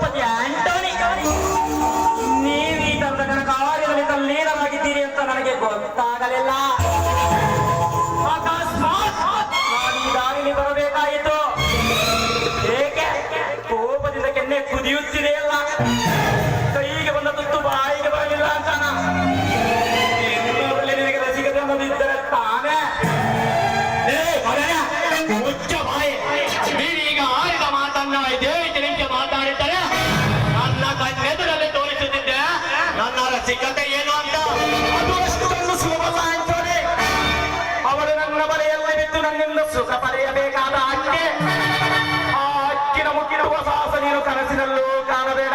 ತಪ್ಪದೆ ಆಂಟೋನಿ ನೀವು ಈ ತಂತ್ರಗಳ ಕಾರ್ಯದಲ್ಲಿ ತಲ್ಲೀನವಾಗಿದ್ದೀರಿ ಅಂತ ನನಗೆ ಗೊತ್ತಾಗಲಿಲ್ಲ. ಮಾನಸಿಕತೆ ಏನು ಅಂತ? ಅದು ಅಷ್ಟೊಂದು ಸುಲಭವಲ್ಲ ಅಂತಾನೆ ನನ್ನಿಂದ ಸುಖ ಪಡೆಯಬೇಕಾದ ಅಕ್ಕೆ ಆ ಅಕ್ಕಿನ ಮುಖಿನ ಹೊಸ ನೀನು ಕನಸಿನಲ್ಲೂ ಕಾಣಬೇಡ.